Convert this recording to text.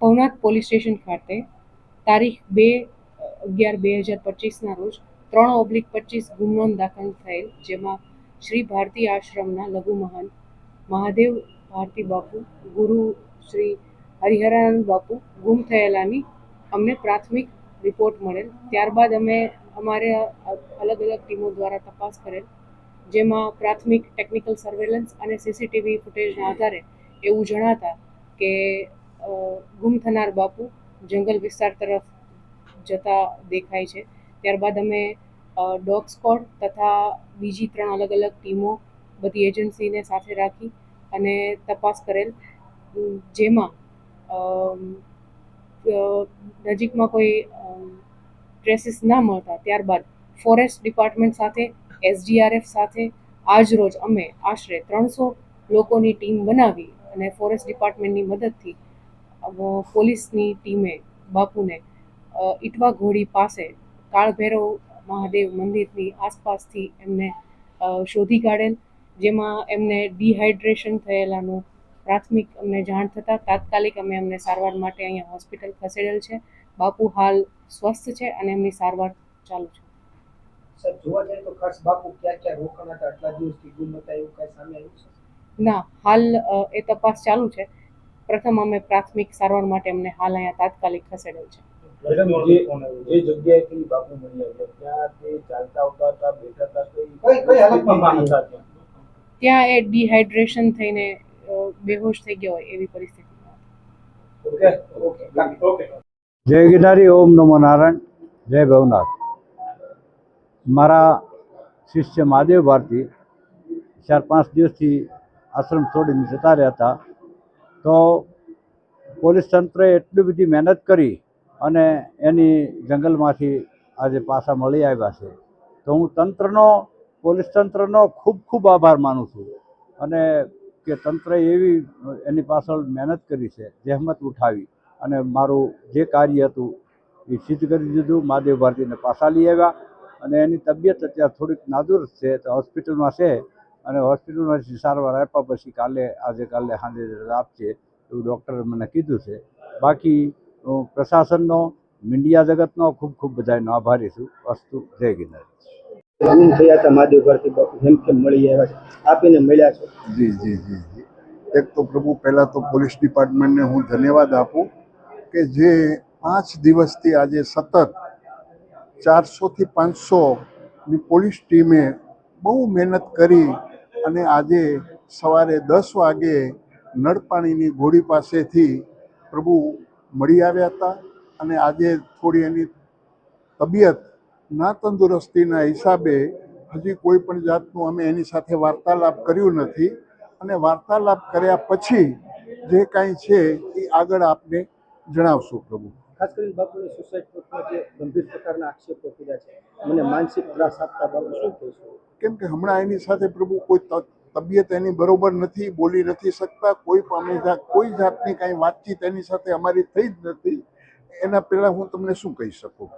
Bhavnath police station ખાતે તારીખ બે, અગિયાર બે હજાર પચીસના રોજ ત્રણ ઓબ્લિક પચીસ ગુનો દાખલ થયેલ, જેમાં શ્રી ભારતી આશ્રમના લઘુ મહાન મહાદેવ ભારતી બાપુ, ગુરુ શ્રી હરિહરાનંદ બાપુ ગુમ થયેલાની અમને પ્રાથમિક રિપોર્ટ મળેલ. ત્યારબાદ અમે અમારે અલગ અલગ ટીમો દ્વારા તપાસ કરેલ, જેમાં પ્રાથમિક ટેકનિકલ સર્વેલન્સ અને સીસીટીવી ફૂટેજના આધારે એવું જણાતા કે ગુમ થનાર બાપુ જંગલ વિસ્તાર તરફ જતા દેખાય છે. ત્યારબાદ અમે ડોગ સ્કોડ તથા બીજી ત્રણ અલગ અલગ ટીમો બધી એજન્સીને સાથે રાખી અને તપાસ કરેલ, જેમાં નજીકમાં કોઈ ટ્રેસીસ ના મળતા. ત્યારબાદ ફોરેસ્ટ ડિપાર્ટમેન્ટ સાથે એસડીઆરએફ સાથે આજ રોજ અમે આશરે ત્રણસો લોકોની ટીમ બનાવી અને ફોરેસ્ટ ડિપાર્ટમેન્ટની મદદથી પોલીસની ટીમે બાપુને ઇટવા ઘોડી પાસે કાળભૈરવ મહાદેવ મંદિરની આસપાસથી એમને શોધી કાઢેલ જેમાં એમને ડિહાઇડ્રેશન થયેલાનું પ્રાથમિક અમને જાણ થતાં તાત્કાલિક અમે એમને સારવાર માટે અહીંયા હોસ્પિટલ ખસેડેલ છે. બાપુ હાલ સ્વસ્થ છે અને એમની સારવાર ચાલુ છે. સર જોવા જઈએ તો ખાસ બાપુ ક્યાં ક્યાં રોકાણા હતા? આટલા દિવસથી ગુમ હતા એવું કઈ સામે આવ્યું છે? ના હાલ એ તપાસ ચાલુ છે. પ્રથમ અમે પ્રાથમિક સારવાર માટે અમને હાલ અહીંયા તાત્કાલિક ખસેડેલ છે. જે જે જગ્યાએથી બાપુ મળી આવ્યા ત્યાં તે ચાલતા આવતા હતા બેઠા હતા કઈ- કઈ હાલતમાં હતા ત્યાં? એ ડિહાઇડ્રેશન થઈને બેહોશ થઈ ગયા હોય એવી પરિસ્થિતિમાં. ઓકે? ઓકે. ઓકે. જય ગિરનારી ઓમ નમો નારાયણ જય ભવનાથ. મારા શિષ્ય મહાદેવ ભારતી ચાર પાંચ દિવસથી આશ્રમ છોડીને જતા રહ્યા હતા. તો પોલીસ તંત્રએ એટલી બધી મહેનત કરી અને એની જંગલમાંથી આજે પાછા મળી આવ્યા છે. તો હું તંત્રનો, પોલીસ તંત્રનો ખૂબ ખૂબ આભાર માનું છું અને કે તંત્રએ એવી એની પાછળ મહેનત કરી છે, જહેમત ઉઠાવી અને મારું જે કાર્ય હતું એ સિદ્ધ કરી દીધું, મહાદેવ ભારતીને પાછા લઈ આવ્યા અને એની તબિયત અત્યારે થોડીક નાદુરસ્ત છે, તો હોસ્પિટલમાં છે. અને હોસ્પિટલમાંથી સારવાર આપ્યા પછી કાલે આજે કાલે સાંજે રજા આપશે એવું ડૉક્ટરે મને કીધું છે. બાકી હું પ્રશાસનનો મીડિયા જગતનો ખૂબ ખૂબ બધાનો આભારી છું. વસ્તુ જય ગિરનાર. ગુમ થયા હતા મહાદેવ ભારતી જેમ કેમ મળી આવ્યા છે. આપીને મળ્યા છે? જી જી જી જી. એક તો પ્રભુ પહેલાં તો પોલીસ ડિપાર્ટમેન્ટને હું ધન્યવાદ આપું કે જે પાંચ દિવસથી આજે સતત ચારસોથી પાંચસોની પોલીસ ટીમે બહુ મહેનત કરી અને આજે સવારે દસ વાગે નળપાણીની ઘોડી પાસેથી પ્રભુ મળી આવ્યા હતા અને આજે થોડી એની તબિયત ના તંદુરસ્તીના હિસાબે હજી કોઈ પણ જાતનું અમે એની સાથે વાર્તાલાપ કર્યું નથી અને વાર્તાલાપ કર્યા પછી જે કાંઈ છે એ આગળ આપને જણાવશું પ્રભુ. ખાસ કરીને બાપુને સુસાઇડ નોટમાં જે ગંભીર પ્રકારના આક્ષેપો કર્યા છે, મને માનસિક ત્રાસ આપતા બાપુ શું કહેશો? કેમ કે હમણાં એની સાથે પ્રભુ કોઈ તબિયત એની બરોબર નથી, બોલી નથી શકતા, કોઈ અમે કોઈ જાતની કાંઈ વાતચીત એની સાથે અમારી થઈ જ નથી. એના પહેલાં હું તમને શું કહી શકું?